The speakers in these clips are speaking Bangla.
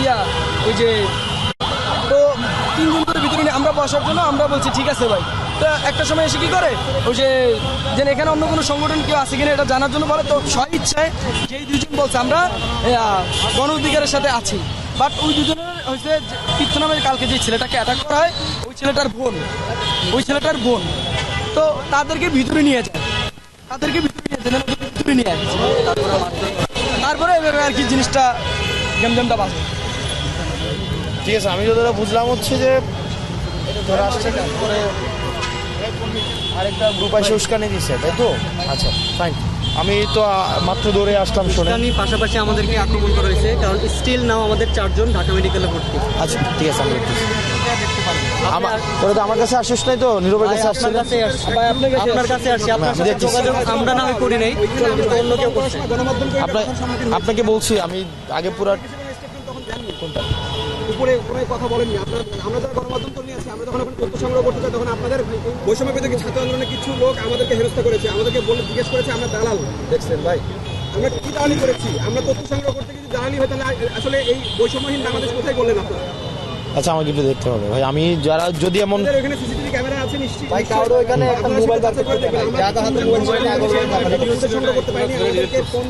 ইয়া ওই যে, তো তিনজন করে ভিতরে নিয়ে আমরা বসার জন্য আমরা বলছি, ঠিক আছে ভাই। তো একটা সময় এসে কি করে? ওই যে, যেন এখানে অন্য কোনো সংগঠন কেউ আছে কিনা এটা জানার জন্য বলে। তো স্ব ইচ্ছায় যেই দুজন বলছে, আমরা গণ অধিকারের সাথে আছি। বাট ওই দুজনের হয়েছে তীর্থ নামের কালকে যে ছেলেটাকে অ্যাটাক করা হয়, ওই ছেলেটার বোন। ওই ছেলেটার বোন। তো তাদেরকে ভিতরে নিয়ে যায়। তাদেরকে ভিতরে নিয়ে যায় ভিতরে নিয়ে মারধর তারপরে এভাবে আর কি জিনিসটা গেমজামটা বাজে। ঠিক আছে আমি যতটা বুঝলাম হচ্ছে যে ধরে আসছে করে আরেকটা গ্রুপ এসে উস্কানি দিচ্ছে তাই তো? আচ্ছা ফাইন আমি তো মাত্র দৌড়ে আসলাম শুনে আমি পাশাপাশি আমাদেরকে আক্রমণ করা হয়েছে কারণ স্টিল নাও আমাদের চারজন ঢাকা মেডিকেলে ভর্তি। আচ্ছা ঠিক আছে আমি। আমার ওরা তো আমার কাছে আসিস নাই তো? নীরবের কাছে আসছে আপনার কাছে আসছি। আপনার কাছে সাথে। যোগাযোগ আমরা না করি নাই। কিন্তু অন্য কেউ করছে আপনাকে বলছি আমি আগে পুরা উপরে উপরে কথা বলেননি। আপনারা আমরা যারা গণমাধ্যম কর্মী আছি আমরা যখন এখন তথ্য সংগ্রহ করতে চাই তখন আপনাদের বৈষম্য বিরোধী ছাত্র আন্দোলনে কিছু লোক আমাদেরকে হেরস্তা করেছে আমাদেরকে বলে জিজ্ঞেস করেছে আমরা দালাল। দেখছেন ভাই আমরা কি দালালি করেছি? আমরা তথ্য সংগ্রহ করতে যদি দালালি হয় তাহলে আসলে এই বৈষম্যহীন বাংলাদেশ কোথায় বললেন আপনারা? আচ্ছা আমাকে একটু দেখতে হবে। ভাই আমি যারা যদি এমন সিসিটিভি ক্যামেরা আছে নিশ্চয়ই ভাই, কারও এখানে একটা মোবাইল করতে দেখবেন। আমরা হাতে মোবাইল পারিনি। আমাদেরকে ফোন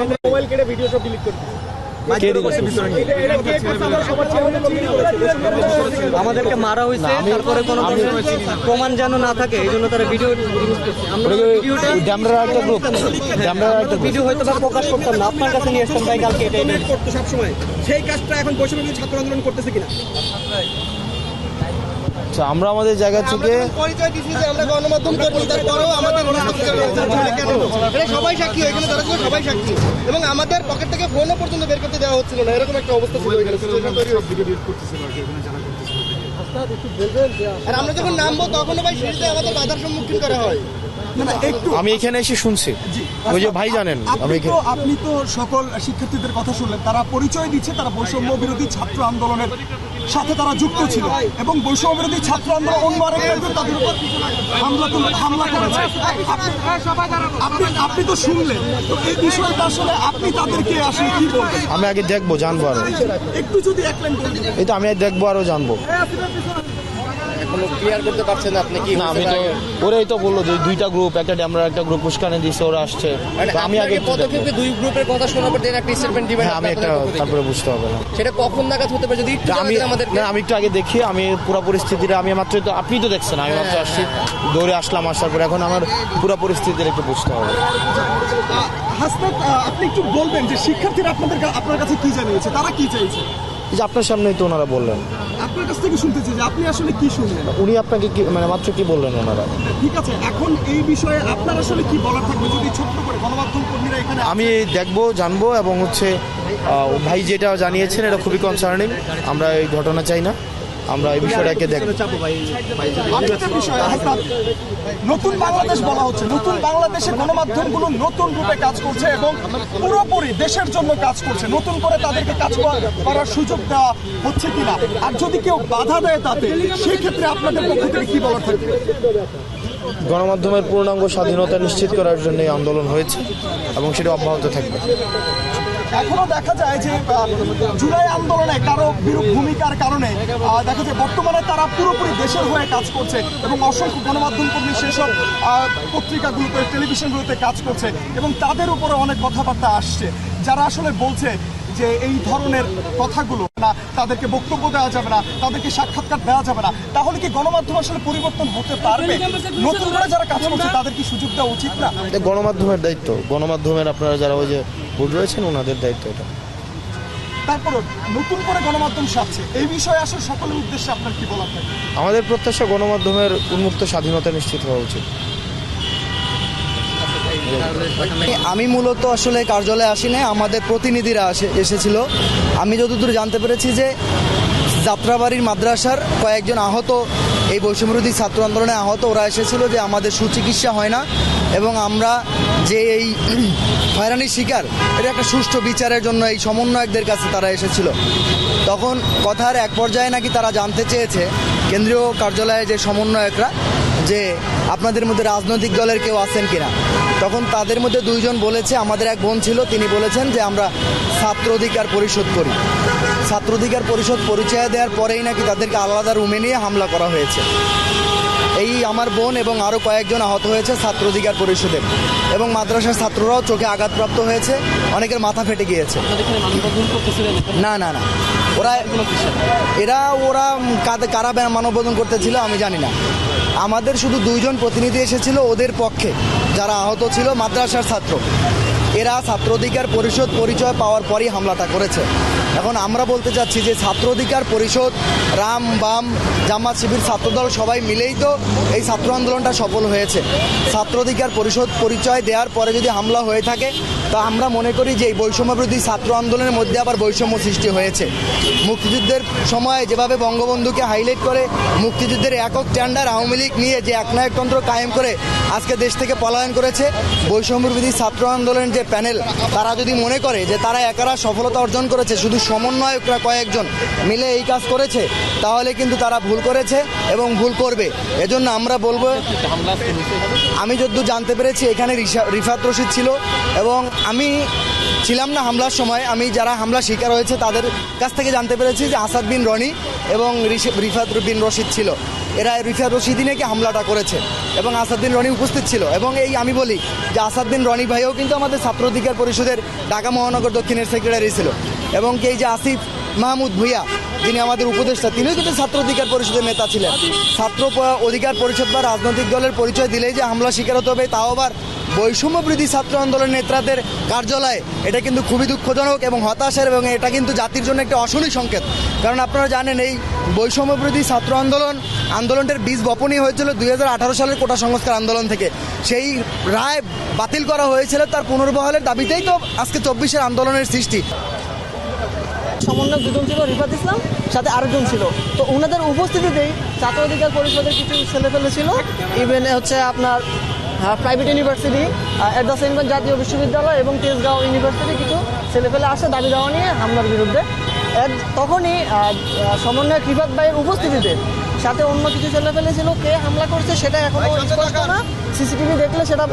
আমরা মোবাইল কেটে ভিডিও সব ডিলিট করে আমাদেরকে মারা হয়েছে তারপরে কোনো প্রমাণ যেন না থাকে এই জন্য তারা ভিডিও ভিডিও হয়তো বা প্রকাশ করতাম না আপনার কাছে নিয়ে আসতাম ভাই কালকে এটা। করতো সবসময়। সেই কাজটা এখন বৈষম্য ছাত্র আন্দোলন করতেছে কিনা? আচ্ছা আমরা আমাদের জায়গা থেকে পরিচয় দিচ্ছি যে আমরা গণমাধ্যম কর্মী তারপরেও আমাদের কেন এটা সবাই সাক্ষী এখানে যারা ছিল সবাই সাক্ষী। এবং আমাদের পকেট থেকে ফোনও পর্যন্ত বের করতে দেওয়া হচ্ছিল না এরকম একটা অবস্থা ছিল। আর আমরা যখন নামবো তখনও ভাই সিঁড়িতে আমাদের বাধার সম্মুখীন করা হয়। আমি এখানে এসে শুনছি। ওই যে ভাই জানেন আমি আপনি তো সকল শিক্ষার্থীদের কথা শুনলেন। তারা পরিচয় দিচ্ছে তারা বৈষম্য বিরোধী ছাত্র আন্দোলনের সাথে তারা যুক্ত ছিল। এবং বৈষম্য বিরোধী ছাত্র আন্দোলন অন্য আরেকটা তাদের উপর হামলা হামলা করেছে। আপনি- আপনি তো শুনলেন। তো এই বিষয়টা আসলে আপনি তাদেরকে আসলে কি বলবেন? আমি আগে দেখব জানব আরও। একটু যদি এক লাইন তো আমি দেখব আরও জানব। না আমি তো ওরাই তো বলল যে দুইটা গ্রুপ একটা ড্যামরার একটা গ্রুপ উস্কানি দিচ্ছে ওরা আসছে। আমি আগে। পদক্ষেপে দুই গ্রুপের কথা শোনার পর দেন একটা স্টেটমেন্ট দিবেন হ্যাঁ আমি একটা তারপরে বুঝতে হবে না সেটা কখন নাগাদ হতে পারে? যদি আমি আমাদেরকে। না আমি একটু আগে দেখি আমি পুরো পরিস্থিতিটা আমি মাত্র তো আপনি তো দেখছেন আমি মাত্র আসছি। দৌড়ে আসলাম আসার পর এখন আমার পুরো পরিস্থিতির একটু বুঝতে হবে। হাসনাত আপনি একটু বলবেন যে শিক্ষার্থীরা আপনাদের আপনার কাছে কি জানিয়েছে? তারা কি চাইছে? যে আপনার সামনেই তো ওনারা বললেন। আপনার কাছ থেকে শুনতে চাই যে আপনি আসলে কি শুনলেন? উনি আপনাকে কি মানে মাত্র কি বললেন ওনারা? ঠিক আছে এখন এই বিষয়ে আপনার আসলে কি বলার থাকবে? যদি ছোট্ট করে গণমাধ্যম কর্মীরা এখানে আমি দেখব জানব এবং হচ্ছে ভাই যেটা জানিয়েছেন এটা খুবই কনসার্নিং আমরা এই ঘটনা চাই না। আমরা এই বিষয়টাকে দেখব নতুন বাংলাদেশ বলা হচ্ছে। নতুন বাংলাদেশে গণমাধ্যমগুলো নতুন রূপে কাজ করছে এবং পুরোপুরি দেশের জন্য কাজ করছে। নতুন করে তাদেরকে কাজ করা- করার সুযোগ দেওয়া হচ্ছে কিনা? আর যদি কেউ বাধা দেয় তাতে সেই ক্ষেত্রে আপনাদের পক্ষ থেকে কি বলার থাকবে? গণমাধ্যমের পূর্ণাঙ্গ স্বাধীনতা নিশ্চিত করার জন্য এই আন্দোলন হয়েছে এবং সেটা অব্যাহত থাকবে। এখনও দেখা যায় যে জুলাই আন্দোলনে কারও বিরূপ ভূমিকার কারণে দেখা যায় বর্তমানে তারা পুরোপুরি দেশের হয়ে কাজ করছে এবং অসংখ্য গণমাধ্যম কর্মী, সেসব পত্রিকাগুলোতে, টেলিভিশনগুলোতে কাজ করছে এবং তাদের উপরে অনেক কথাবার্তা আসছে। যারা আসলে বলছে যে এই ধরনের কথাগুলো না, তাদেরকে বক্তব্য দেওয়া যাবে না, তাদেরকে সাক্ষাৎকার দেওয়া যাবে না, তাহলে কি গণমাধ্যম আসলে পরিবর্তন হতে পারবে? নতুন করে যারা কাজ করছে, তাদের কি সুযোগ দেওয়া উচিত না? গণমাধ্যমের দায়িত্ব। গণমাধ্যমের আপনারা যারা ওই যে বোর্ড রয়েছেন ওনাদের দায়িত্ব এটা। তারপরে নতুন করে গণমাধ্যম সাজছে। এই বিষয়ে আসলে সকলের উদ্দেশ্যে আপনার কি থাকে? আমাদের প্রত্যাশা গণমাধ্যমের উন্মুক্ত স্বাধীনতা নিশ্চিত হওয়া উচিত। আমি মূলত আসলে কার্যালয়ে আসি আসিনি আমাদের প্রতিনিধিরা আসে এসেছিল। আমি যতদূর জানতে পেরেছি যে যাত্রাবাড়ির মাদ্রাসার কয়েকজন আহত এই বৈষম্যবিরোধী ছাত্র আন্দোলনে আহত ওরা এসেছিল যে আমাদের সুচিকিৎসা হয় না। এবং আমরা যে এই হয়রানির শিকার, এটা একটা সুষ্ঠু বিচারের জন্য এই সমন্বয়কদের কাছে তারা এসেছিল। তখন কথার এক পর্যায়ে নাকি তারা জানতে চেয়েছে, কেন্দ্রীয় কার্যালয়ে যে সমন্বয়করা, যে আপনাদের মধ্যে রাজনৈতিক দলের কেউ আছেন কিনা। তখন তাদের মধ্যে দুইজন বলেছে, আমাদের এক বোন ছিল, তিনি বলেছেন যে আমরা ছাত্র অধিকার পরিশোধ করি। ছাত্র অধিকার পরিষদ পরিচয় দেওয়ার পরেই নাকি তাদেরকে আলাদা রুমে নিয়ে হামলা করা হয়েছে। আমার বোন এবং আরও কয়েকজন আহত হয়েছে ছাত্র অধিকার পরিষদের এবং মাদ্রাসার ছাত্ররাও চোখে আঘাতপ্রাপ্ত হয়েছে অনেকের মাথা ফেটে গিয়েছে। না না না। ওরা এরা ওরা কাদের কারা মানববন্ধন করতেছিল আমি জানি না। আমাদের শুধু দুইজন প্রতিনিধি এসেছিল ওদের পক্ষে যারা আহত ছিল মাদ্রাসার ছাত্র। এরা ছাত্র অধিকার পরিষদ পরিচয় পাওয়ার পরই হামলাটা করেছে। এখন আমরা বলতে চাচ্ছি যে ছাত্র অধিকার পরিষদ, রাম, বাম, জামাত, শিবির, ছাত্রদল সবাই মিলেই তো এই ছাত্র আন্দোলনটা সফল হয়েছে। ছাত্র অধিকার পরিষদ পরিচয় দেওয়ার পরে যদি হামলা হয়ে থাকে, তা আমরা মনে করি যে এই বৈষম্যবিরোধী ছাত্র আন্দোলনের মধ্যে আবার বৈষম্য সৃষ্টি হয়েছে। মুক্তিযুদ্ধের সময় যেভাবে বঙ্গবন্ধুকে হাইলাইট করে, মুক্তিযুদ্ধের একক স্ট্যান্ডার্ড আওয়ামী লীগ নিয়ে যে একনায়কতন্ত্র কায়েম করে আজকে দেশ থেকে পলায়ন করেছে, বৈষম্যবিরোধী ছাত্র আন্দোলনের যে প্যানেল, তারা যদি মনে করে যে তারা একারা সফলতা অর্জন করেছে, শুধু সমন্বয়করা কয়েকজন মিলে এই কাজ করেছে, তাহলে কিন্তু তারা ভুল করেছে এবং ভুল করবে। এজন্য আমরা বলব, আমি যদ্দূর জানতে পেরেছি, এখানে রিফাত রশিদ ছিল এবং আমি ছিলাম না হামলার সময়। আমি যারা হামলা শিকার হয়েছে, তাদের কাছ থেকে জানতে পেরেছি যে আসাদ বিন রনি এবং রিফাত বিন রশিদ ছিল। এরা রিফাত রশিদই নাকি হামলাটা করেছে এবং আসাদ বিন রনি উপস্থিত ছিল। এবং এই আমি বলি যে আসাদ বিন রনি ভাইও কিন্তু আমাদের ছাত্র অধিকার পরিষদের ঢাকা মহানগর দক্ষিণের সেক্রেটারি ছিল। এবং এই যে আসিফ মাহমুদ ভুইয়া, যিনি আমাদের উপদেষ্টা, তিনিও কিন্তু ছাত্র অধিকার পরিষদের নেতা ছিলেন। ছাত্র অধিকার পরিষদ বা রাজনৈতিক দলের পরিচয় দিলেই যে হামলা শিকার হতে হবে, তাও আবার বৈষম্যবৃদ্ধি ছাত্র আন্দোলন নেতাদের কার্যালয়ে। এটা কিন্তু খুবই দুঃখজনক এবং হতাশার এবং এটা কিন্তু জাতির জন্য একটা অশনি সংকেত। কারণ আপনারা জানেন, এই বৈষম্যবৃদ্ধি ছাত্র আন্দোলন, আন্দোলনটার বীজ বপনই হয়েছিল দুই হাজার আঠারো সালের কোটা সংস্কার আন্দোলন থেকে। সেই রায় বাতিল করা হয়েছিল তার পুনর্বহালের দাবিতেই তো আজকে চব্বিশের আন্দোলনের সৃষ্টি। সমন্বয়ক দুজন ছিল, রিফাত ইসলাম, সাথে আরেকজন ছিল। তো ওনাদের উপস্থিতিতেই ছাত্র অধিকার পরিষদের কিছু ছেলেপেলে ছিল। ইভেন হচ্ছে আপনার private university at the same জাতীয় বিশ্ববিদ্যালয় এবং তেজগাঁও ইউনিভার্সিটি কিছু ছেলেপেলে আসে, দাবি দেওয়া নিয়ে হামলার বিরুদ্ধে। তখনই সমন্বয়ক রিফাত ভাইয়ের উপস্থিতিতে সাথে অন্য কিছু ছেলেপেলে ছিল কে হামলা করছে সেটা এখনও স্পষ্ট না। সিসিটিভি দেখলে সেটা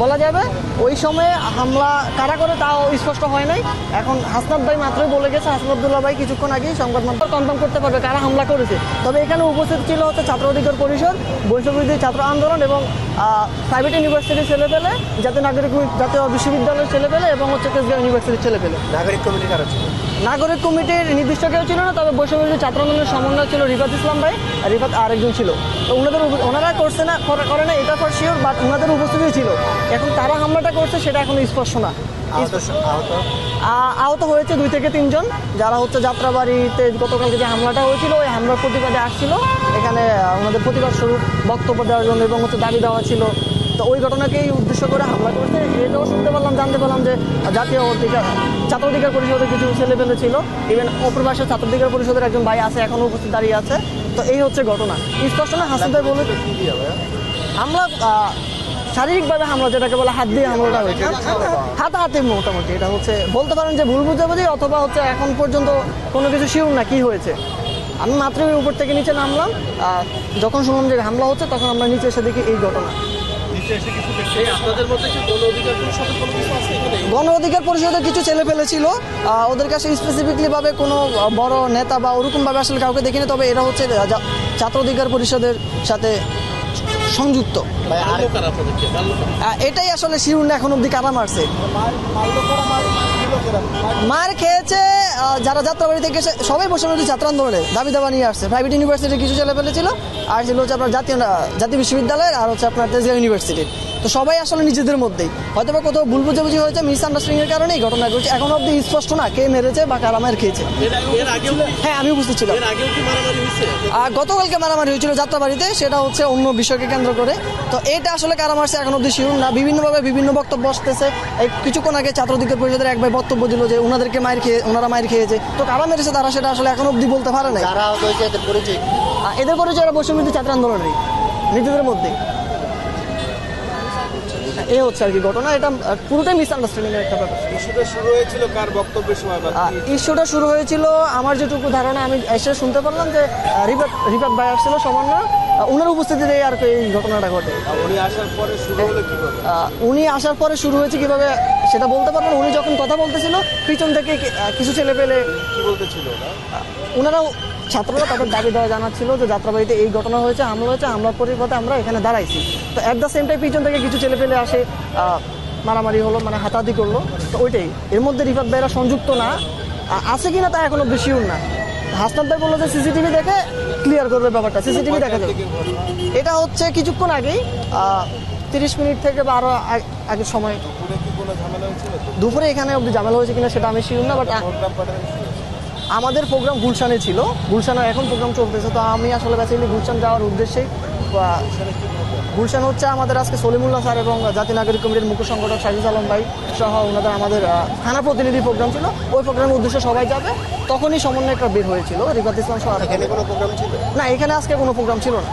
বলা যাবে। ওই সময়ে হামলা কারা করে তাও স্পষ্ট হয় নাই। এখন হাসনাত ভাই মাত্রই বলে গেছে হাসনাবদুল্লাহ ভাই কিছুক্ষণ আগেই সংবাদ মাধ্যম কনফার্ম করতে পারবে কারা হামলা করেছে। তবে এখানে উপস্থিত ছিল হচ্ছে ছাত্র অধিকার পরিষদ বৈষম্যবিরোধী ছাত্র আন্দোলন এবং প্রাইভেট ইউনিভার্সিটির ছেলে পেলে জাতীয় নাগরিক জাতীয় বিশ্ববিদ্যালয়ের ছেলে পেলে এবং হচ্ছে তেজগাঁও ইউনিভার্সিটির ছেলে পেলে। নাগরিক কমিটি কারা ছিল? নাগরিক কমিটির নির্দিষ্ট কেউ ছিল না তবে বৈষম্যবিরোধী ছাত্র আন্দোলনের সমন্বয় ছিল রিফাত ইসলাম ভাই আর রিফাত আরেকজন ছিল। তো ওনাদের ওনারা করছে না করে- করে না এটা ফর শিওর বাট ওনাদের উপস্থিতি ছিল। এখন তারা হামলাটা করছে সেটা এখনও স্পষ্ট না। আহত হয়েছে দুই থেকে তিনজন যারা হচ্ছে যাত্রাবাড়িতে গতকালকে যে হামলাটা হয়েছিল ওই হামলার প্রতিবাদে আসছিল। এখানে আহ, ওনাদের প্রতিবাদ স্বরূপ বক্তব্য দেওয়ার জন্য এবং হচ্ছে দাবি দেওয়া ছিল। তো ওই ঘটনাকেই উদ্দেশ্য করে হামলা করছে। এটাও শুনতে পারলাম, জানতে পারলাম যে জাতীয় অধিকার ছাত্র অধিকার পরিষদের কিছু ছেলে পেলে ছিল। ইভেন অপ্রবাসের ছাত্র অধিকার পরিষদের একজন ভাই আছে এখনও উপস্থিত দাঁড়িয়ে আছে। তো এই হচ্ছে ঘটনা। স্পষ্ট না? হাসান ভাই বলে হামলা শারীরিকভাবে হামলা যেটাকে বলে হাত দিয়ে হামলাটা হয়েছে। হাতাহাতি মোটামুটি। এটা হচ্ছে, বলতে পারেন যে ভুল বুঝাবুঝি অথবা হচ্ছে এখন পর্যন্ত কোনো কিছু শিওর না কি হয়েছে। আমি মাত্রই উপর থেকে নিচে নামলাম। যখন শুনলাম যে হামলা হচ্ছে, তখন আমরা নিচে এসে দেখি এই ঘটনা। গণ অধিকার পরিষদের কিছু ছেলে ফেলেছিল ওদের কাছে স্পেসিফিকলি ভাবে কোনো বড় নেতা বা ওরকমভাবে আসলে কাউকে দেখিনি তবে এরা হচ্ছে ছাত্র অধিকার পরিষদের সাথে সংযুক্ত। এটাই আসলে শিরুন এখন অব্দি কারা মারছে। মার খেয়েছে আহ, যারা যাত্রাবাড়ি থেকে এসে সবাই বসে রয়েছে ছাত্র আন্দোলনে। দাবি দাবা নিয়ে আসছে। প্রাইভেট ইউনিভার্সিটির কিছু ছেলে ফেলেছিল আর ছিল হচ্ছে আপনার জাতীয় জাতীয় বিশ্ববিদ্যালয়ের আর হচ্ছে আপনার তেজগাঁও ইউনিভার্সিটির তো সবাই আসলে নিজেদের মধ্যেই। হয়তো বা কোথাও ভুল বুঝাবুঝি হয়েছে মিস আন্ডারস্ট্যান্ডিং এর কারণে এই ঘটনা ঘটছে। এখন অব্দি স্পষ্ট না কে মেরেছে বা কারা মার খেয়েছে। হ্যাঁ আমি উপস্থিত ছিলাম। আর গতকালকে মারামারি হয়েছিল যাত্রাবাড়িতে সেটা হচ্ছে অন্য বিষয়কে কেন্দ্র করে। তো এটা আসলে কারা মারছে এখন অব্দি শিরুন না। বিভিন্নভাবে বিভিন্ন বক্তব্য আসতেছে। এই কিছুক্ষণ আগে ছাত্র অধিকার পরিষদের এক ভাই বক্তব্য দিল যে ওনাদেরকে মায়ের খেয়ে ওনারা মায়ের খেয়েছে। তো কারা মেরেছে তারা সেটা আসলে এখন অব্দি বলতে পারে না এদের পরিচয়। এরা বৈষম্যবিরোধী ছাত্র আন্দোলনের নিজেদের মধ্যে এই হচ্ছে আর কি ঘটনা এটা পুরোটাই মিসআন্ডারস্ট্যান্ডিং এর একটা ব্যাপার। ইস্যুটা শুরু হয়েছিল কার বক্তব্যের সময় ইস্যুটা শুরু হয়েছিল আমার যেটুকু ধারণা আমি এসে শুনতে পারলাম যে রিফাত রিফাত ভাই আসছিল সামান্য ওনার উপস্থিতিতে আর কি এই ঘটনাটা ঘটে। উনি আসার পরে শুরু হলো কীভাবে? উনি আসার পরে শুরু হয়েছে কীভাবে সেটা বলতে পারবেন উনি যখন কথা বলতেছিল পিছন থেকে কিছু ছেলে পেলে কি বলতেছিল ওরা? ওনারাও ছাত্ররা তাদের দাবি দেওয়া জানাচ্ছিল যে যাত্রাবাড়িতে এই ঘটনা হয়েছে হামলা হয়েছে হামলার পরিবর্তে আমরা এখানে দাঁড়াইছি। তো অ্যাট দ্য সেম টাইম পিছন থেকে কিছু ছেলে পেলে আসে মারামারি হলো মানে হাতাহাতি করল। তো ওইটাই। এর মধ্যে রিফাত ভাইরা সংযুক্ত না। আছে কিনা তা এখনও বেশি না। হাসনাত ভাই বলল যে সিসিটিভি দেখে ক্লিয়ার করবে ব্যাপারটা সিসিটিভি দেখা যাবে এটা হচ্ছে কিছুক্ষণ আগেই তিরিশ মিনিট থেকে বা আরও আগ- আগের সময়। দুপুরে এখানে অব্দি ঝামেলা হয়েছে কিনা সেটা আমি শিওর না বাট আমাদের প্রোগ্রাম গুলশানে ছিল। গুলশানে এখন প্রোগ্রাম চলতেছে। তো আমি আসলে বেসিক্যালি গুলশান যাওয়ার উদ্দেশ্যে গুলশান হচ্ছে আমাদের আজকে সলিমুল্লাহ স্যার এবং জাতীয় নাগরিক কমিটির মুখ্য সংগঠক সাজিদ আলম ভাই সহ ওনাদের আমাদের থানা প্রতিনিধি প্রোগ্রাম ছিল। ওই প্রোগ্রামের উদ্দেশ্যে সবাই যাবে। তখনই সমন্বয় একটা বের হয়েছিল। রিফাত ইসলাম সহ এখানে কোনো প্রোগ্রাম ছিল? না এখানে আজকে কোনো প্রোগ্রাম ছিল না।